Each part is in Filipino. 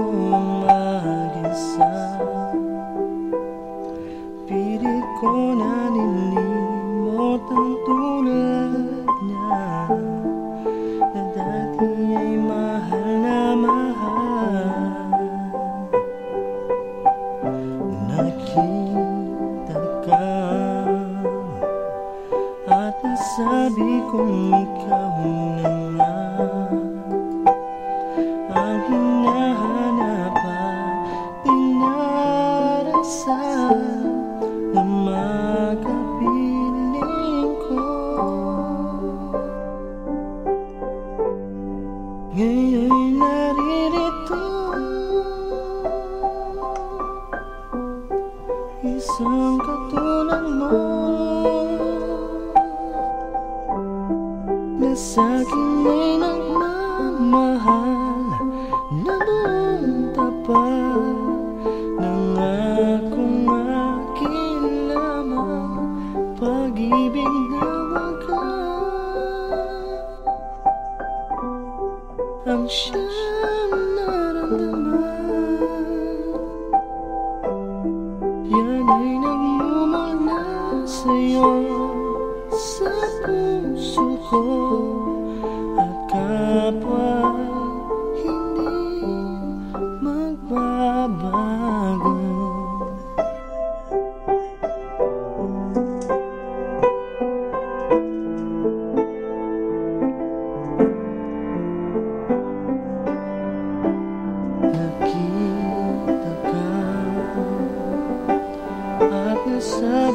Naranasan kong mag-isa Pilit ko nanilimot ang tulad niya. Na dati ay mahal na mahal. Nakita ka. At nasabi kong dinarasal na makapiling ko. Ngayon'y naririto. Isang katulad mo Na sa'kin ay nagmamahal Na Ang siyang naramdaman Yan ay nagmumula sa'yo Sa puso ko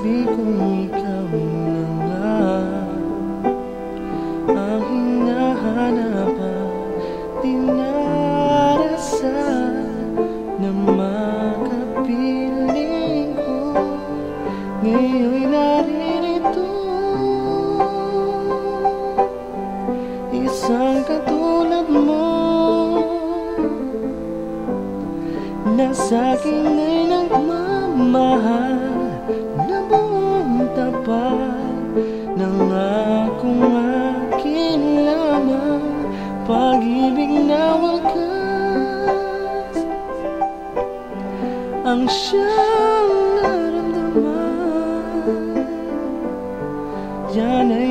nasabi kong ikaw na nga Ang hinahanap at dinarasal Na makapiling ko. Ngayon'y naririto. Isang katulad mo na sa'kin ay nagmamahal. na tapat ng akong akin lamang pag-ibig na wagas ang siyang naramdaman. Yan ay